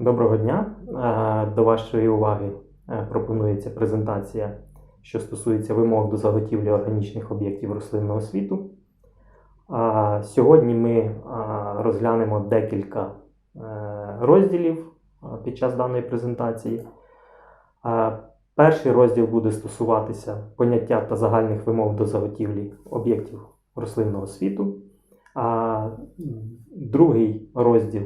Доброго дня. Е, До вашої уваги е, пропонується презентація, що стосується вимог до заготівлі органічних об'єктів рослинного світу. Сьогодні ми розглянемо декілька е, розділів під час даної презентації. Перший розділ буде стосуватися поняття та загальних вимог до заготівлі об'єктів рослинного світу. Другий розділ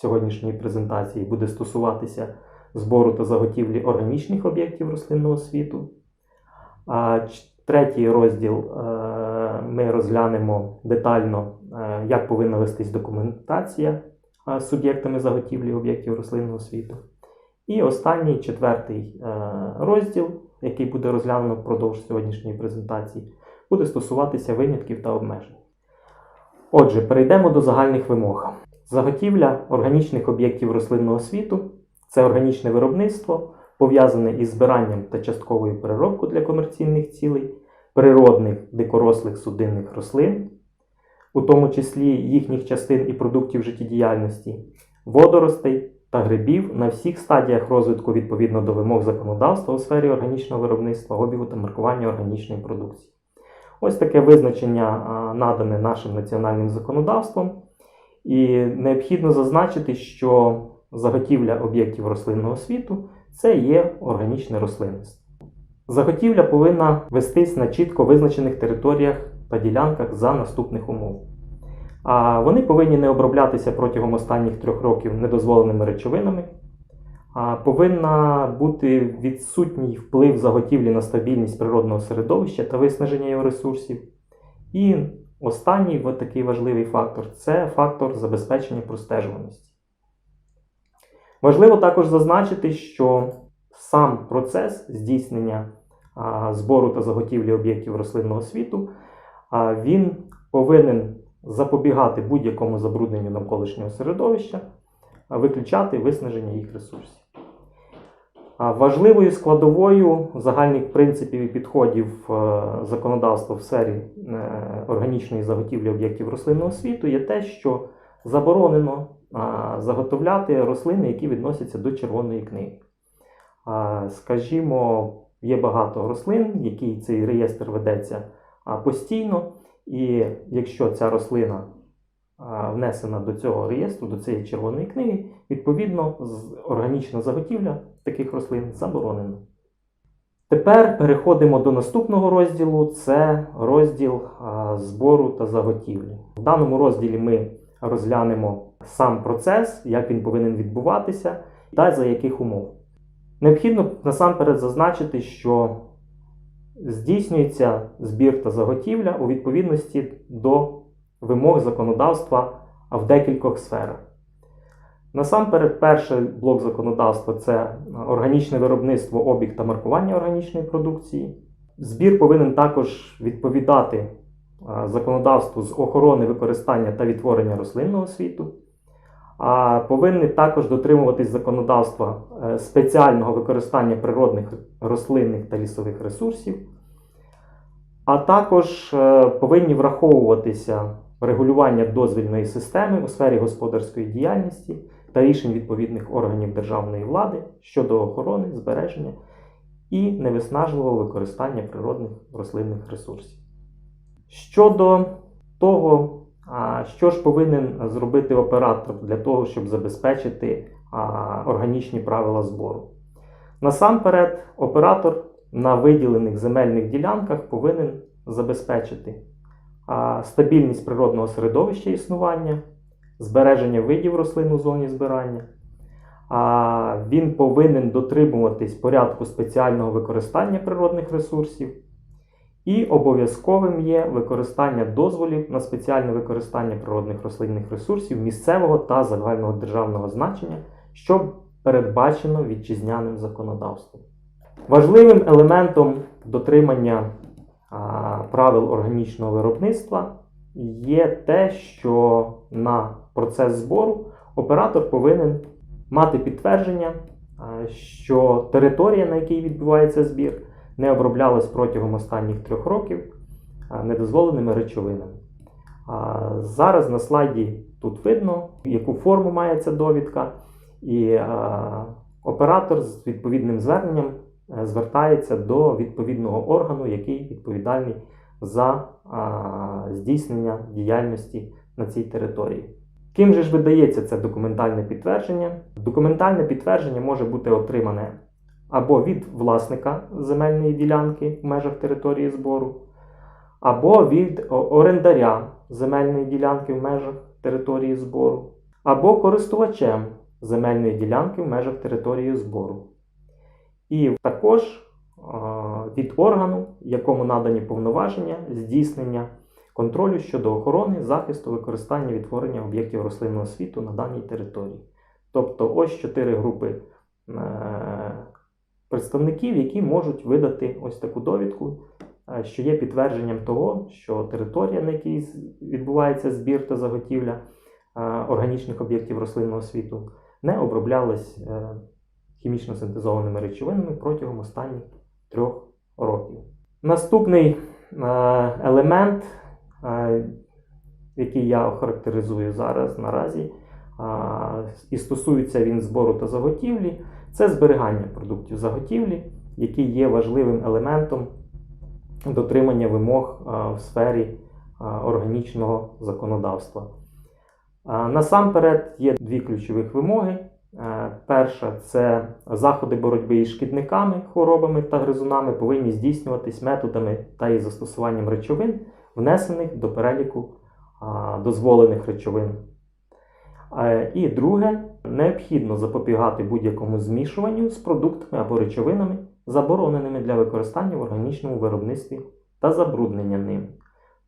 сьогоднішньої презентації буде стосуватися збору та заготівлі органічних об'єктів рослинного світу. А третій розділ е, ми розглянемо детально, е, як повинна вестись документація е, з суб'єктами заготівлі об'єктів рослинного світу. І останній четвертий розділ, який буде розглянено впродовж сьогоднішньої презентації, буде стосуватися винятків та обмежень. Отже, перейдемо до загальних вимог. Заготівля органічних об'єктів рослинного світу це органічне виробництво, пов'язане із збиранням та частковою переробкою для комерційних цілей природних дикорослих судинних рослин, у тому числі їхніх частин і продуктів життєдіяльності, водоростей та грибів на всіх стадіях розвитку відповідно до вимог законодавства у сфері органічного виробництва, обігу та маркування органічної продукції. Ось таке визначення надане нашим національним законодавством. І необхідно зазначити, що заготівля об'єктів рослинного світу це є органічне рослинництво. Заготівля повинна вестись на чітко визначених територіях та ділянках за наступних умов. А вони повинні не оброблятися протягом останніх трьох років недозволеними речовинами. А повинна бути відсутній вплив заготівлі на стабільність природного середовища та виснаження його ресурсів. І Останній от такий важливий фактор це фактор забезпечення простежуваності. Важливо також зазначити, що сам процес здійснення збору та заготівлі об'єктів рослинного світу він повинен запобігати будь-якому забрудненню навколишнього середовища, виключати виснаження їх ресурсів. Важливою складовою загальних принципів і підходів е, законодавства в сфері е, органічної заготівлі об'єктів рослинного світу є те, що заборонено заготовляти рослини, які відносяться до червоної книги. Скажімо, є багато рослин, які цей реєстр ведеться постійно, і якщо ця рослина внесена до цього реєстру, до цієї червоної книги, відповідно, органічна заготівля таких рослин заборонена. Тепер переходимо до наступного розділу це розділ збору та заготівлі. В даному розділі ми розглянемо сам процес, як він повинен відбуватися та за яких умов. Необхідно насамперед зазначити, що здійснюється збір та заготівля у відповідності до вимог законодавства в декількох сферах. Насамперед, перший блок законодавства це органічне виробництво, обіг та маркування органічної продукції. Збір повинен також відповідати законодавству з охорони використання та відтворення рослинного світу. А повинні також дотримуватись законодавства е, спеціального використання природних рослинних та лісових ресурсів, а також е, повинні враховуватися регулювання дозвільної системи у сфері господарської діяльності та рішень відповідних органів державної влади щодо охорони, збереження і невиснажливого використання природних рослинних ресурсів. Щодо того, що ж повинен зробити оператор для того, щоб забезпечити органічні правила збору. Насамперед, оператор на виділених земельних ділянках повинен забезпечити стабільність природного середовища існування, збереження видів рослин у зоні збирання. Він повинен дотримуватись порядку спеціального використання природних ресурсів. І обов'язковим є використання дозволів на спеціальне використання природних рослинних ресурсів місцевого та загального державного значення, що передбачено вітчизняним законодавством. Важливим елементом дотримання правил органічного виробництва є те, що на процес збору оператор повинен мати підтвердження, що територія, на якій відбувається збір, не оброблялась протягом останніх трьох років недозволеними речовинами. Зараз на слайді тут видно, яку форму має ця довідка. І оператор з відповідним зверненням звертається до відповідного органу, який відповідальний за е, здійснення діяльності на цій території. Ким же ж видається це документальне підтвердження? Документальне підтвердження може бути отримане або від власника земельної ділянки в межах території збору, або від орендаря земельної ділянки в межах території збору, або користувачем земельної ділянки в межах території збору. І також від органу, якому надані повноваження здійснення контролю щодо охорони, захисту, використання відтворення об'єктів рослинного світу на даній території. Тобто ось чотири групи е, представників, які можуть видати ось таку довідку, е, що є підтвердженням того, що територія, на якій відбувається збір та заготівля е, органічних об'єктів рослинного світу, не оброблялась хімічно синтезованими речовинами протягом останніх трьох років. Наступний е, елемент, е, який я охарактеризую зараз наразі, а, і стосується він збору та заготівлі, це зберігання продуктів заготівлі, які є важливим елементом дотримання вимог в сфері органічного законодавства. Насамперед є дві ключових вимоги. Е, Перша це заходи боротьби із шкідниками, хворобами та гризунами повинні здійснюватись методами та із застосуванням речовин, внесених до переліку дозволених речовин. Е, І друге, необхідно запобігати будь-якому змішуванню з продуктами або речовинами, забороненими для використання в органічному виробництві та забруднення ним.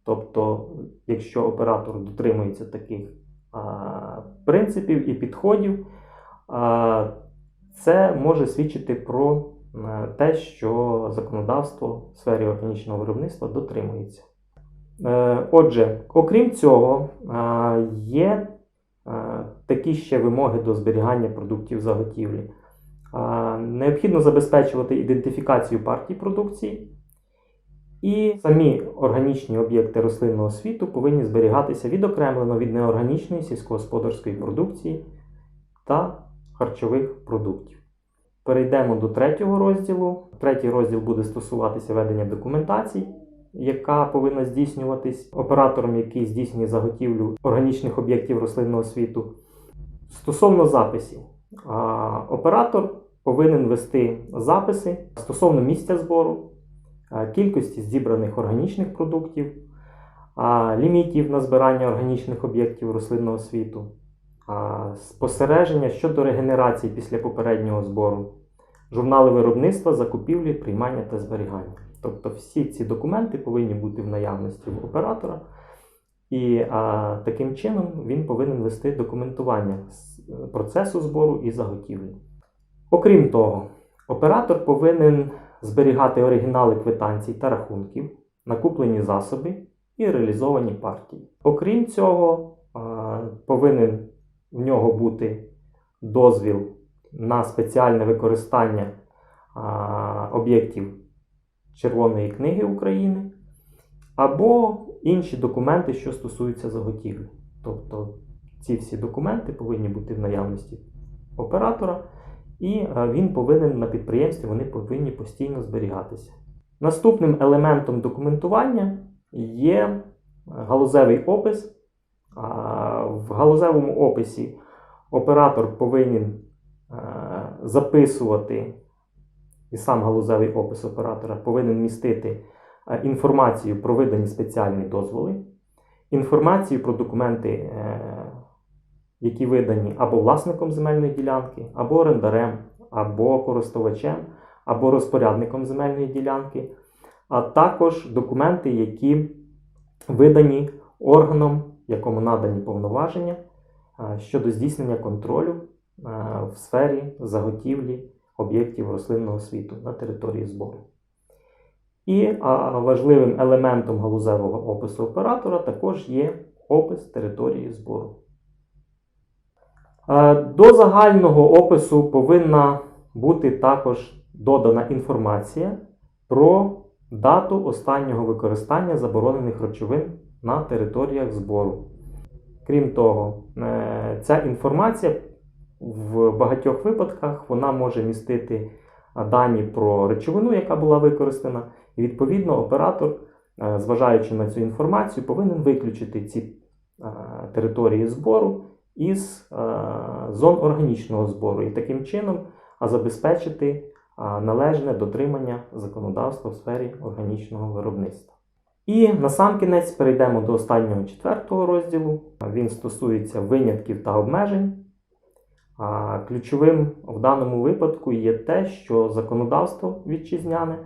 Тобто, якщо оператор дотримується таких принципів і підходів, це може свідчити про е, те, що законодавство в сфері органічного виробництва дотримується. Е, Отже, окрім цього, е, є такі ще вимоги до зберігання продуктів заготівлі. Необхідно забезпечувати ідентифікацію партій продукції, і самі органічні об'єкти рослинного світу повинні зберігатися відокремлено від неорганічної сільськогосподарської продукції та харчових продуктів. Перейдемо до третього розділу. Третій розділ буде стосуватися ведення документацій, яка повинна здійснюватись оператором, який здійснює заготівлю органічних об'єктів рослинного світу. Стосовно записів, оператор повинен вести записи стосовно місця збору, кількості зібраних органічних продуктів, лімітів на збирання органічних об'єктів рослинного світу, спостереження щодо регенерації після попереднього збору, журнали виробництва, закупівлі, приймання та зберігання. Тобто всі ці документи повинні бути в наявності в оператора, і а, таким чином він повинен вести документування з- процесу збору і заготівлі. Окрім того, оператор повинен зберігати оригінали квитанцій та рахунків, накуплені засоби і реалізовані партії. Окрім цього, повинен в нього бути дозвіл на спеціальне використання об'єктів Червоної книги України або інші документи, що стосуються заготівлі. Тобто ці всі документи повинні бути в наявності оператора, і е, він повинен на підприємстві вони повинні постійно зберігатися. Наступним елементом документування є галузевий опис. В галузевому описі оператор повинен е, записувати, і сам галузевий опис оператора повинен містити е, інформацію про видані спеціальні дозволи, інформацію про документи, е, які видані або власником земельної ділянки, або орендарем, або користувачем, або розпорядником земельної ділянки, а також документи, які видані органом, якому надані повноваження е, щодо здійснення контролю е, в сфері заготівлі об'єктів рослинного світу на території збору. І важливим елементом галузевого опису оператора також є опис території збору. Е, До загального опису повинна бути також додана інформація про дату останнього використання заборонених речовин на територіях збору. Крім того, е, ця інформація в багатьох випадках вона може містити дані про речовину, яка була використана, і відповідно оператор, е, зважаючи на цю інформацію, повинен виключити ці е, території збору із е, зон органічного збору і таким чином забезпечити належне дотримання законодавства в сфері органічного виробництва. І насамкінець перейдемо до останнього четвертого розділу. Він стосується винятків та обмежень. Ключовим в даному випадку є те, що законодавство вітчизняне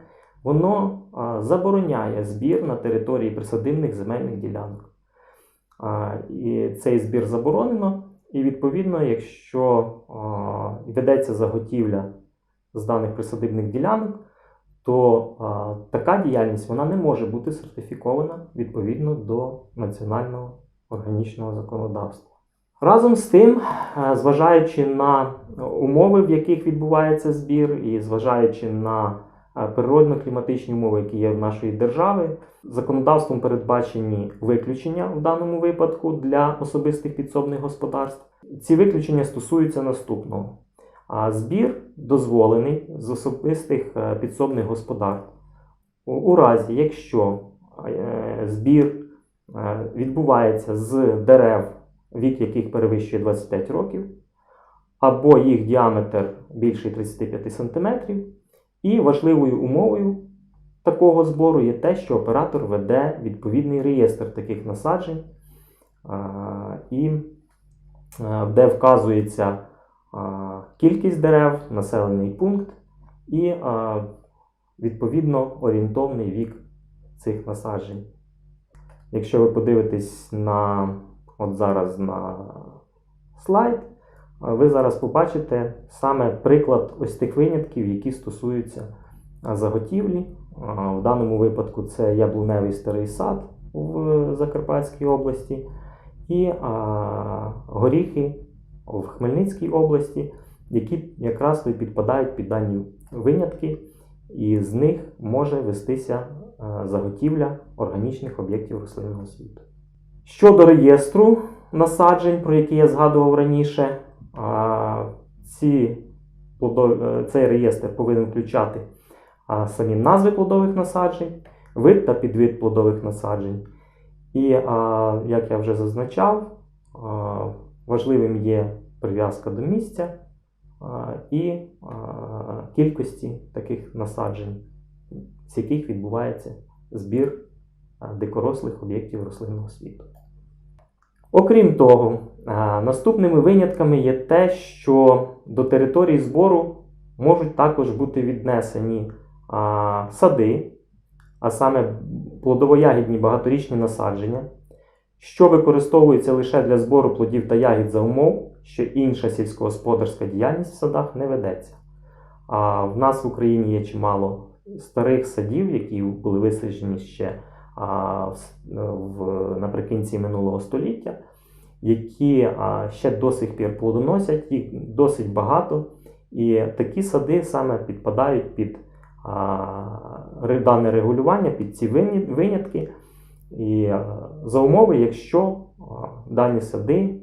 воно забороняє збір на території присадибних земельних ділянок. І цей збір заборонено, і відповідно, якщо ведеться заготівля з даних присадибних ділянок, то а, така діяльність вона не може бути сертифікована відповідно до національного органічного законодавства. Разом з тим, зважаючи на умови, в яких відбувається збір, і зважаючи на природно-кліматичні умови, які є в нашої держави, законодавством передбачені виключення в даному випадку для особистих підсобних господарств. Ці виключення стосуються наступного. А збір дозволений з особистих е, підсобних господарств. У, разі, якщо е, збір е, відбувається з дерев, вік яких перевищує 25 років, або їх діаметр більший 35 см, і важливою умовою такого збору є те, що оператор веде відповідний реєстр таких насаджень, і де вказується кількість дерев, населений пункт і відповідно орієнтовний вік цих насаджень. Якщо ви подивитесь на от зараз на слайд, ви зараз побачите саме приклад ось тих винятків, які стосуються заготівлі. В даному випадку це яблуневий старий сад в Закарпатській області і горіхи в Хмельницькій області, які якраз підпадають під дані винятки, і з них може вестися заготівля органічних об'єктів рослинного світу. Щодо реєстру насаджень, про які я згадував раніше, ці плодові- е, цей реєстр повинен включати самі назви плодових насаджень, вид та підвид плодових насаджень. І, як я вже зазначав, важливим є прив'язка до місця і кількості таких насаджень, з яких відбувається збір дикорослих об'єктів рослинного світу. Окрім того, наступними винятками є те, що до території збору можуть також бути віднесені сади, а саме плодово-ягідні багаторічні насадження, що використовуються лише для збору плодів та ягід за умов, що інша сільськогосподарська діяльність в садах не ведеться. А в нас в Україні є чимало старих садів, які були висаджені ще а, в, в, наприкінці минулого століття, які а, ще до сих пір плодоносять, їх досить багато. І такі сади саме підпадають під а, дане регулювання, під ці винятки. І за умови, якщо дані сади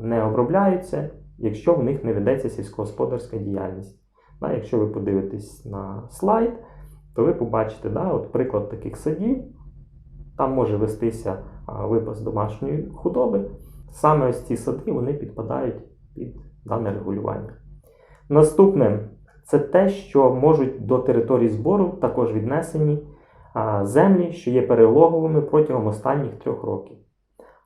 не обробляються, якщо в них не ведеться сільськогосподарська діяльність. Якщо ви подивитесь на слайд, то ви побачите да, от приклад таких садів. Там може вестися випас домашньої худоби. Саме ось ці сади вони підпадають під дане регулювання. Наступне це те, що можуть до території збору також віднесені землі, що є перелоговими протягом останніх трьох років,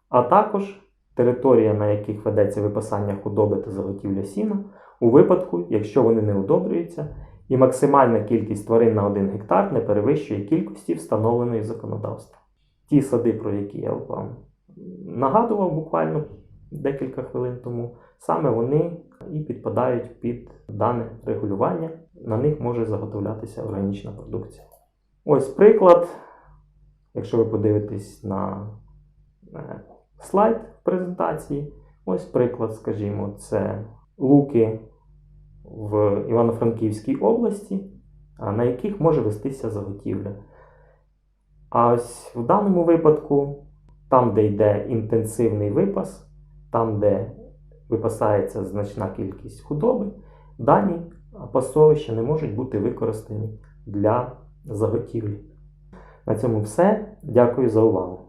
а також територія, на яких ведеться випасання худоби та заготівля сіна, у випадку, якщо вони не удобрюються, і максимальна кількість тварин на 1 гектар не перевищує кількості встановленої законодавством. Ті сади, про які я вам нагадував буквально декілька хвилин тому, саме вони і підпадають під дане регулювання. На них може заготовлятися органічна продукція. Ось приклад. Якщо ви подивитесь на е, слайд презентації, ось приклад, скажімо, це луки в Івано-Франківській області, на яких може вестися заготівля. А ось в даному випадку, там, де йде інтенсивний випас, там, де випасається значна кількість худоби, дані пасовища не можуть бути використані для заготівлі. На цьому все. Дякую за увагу.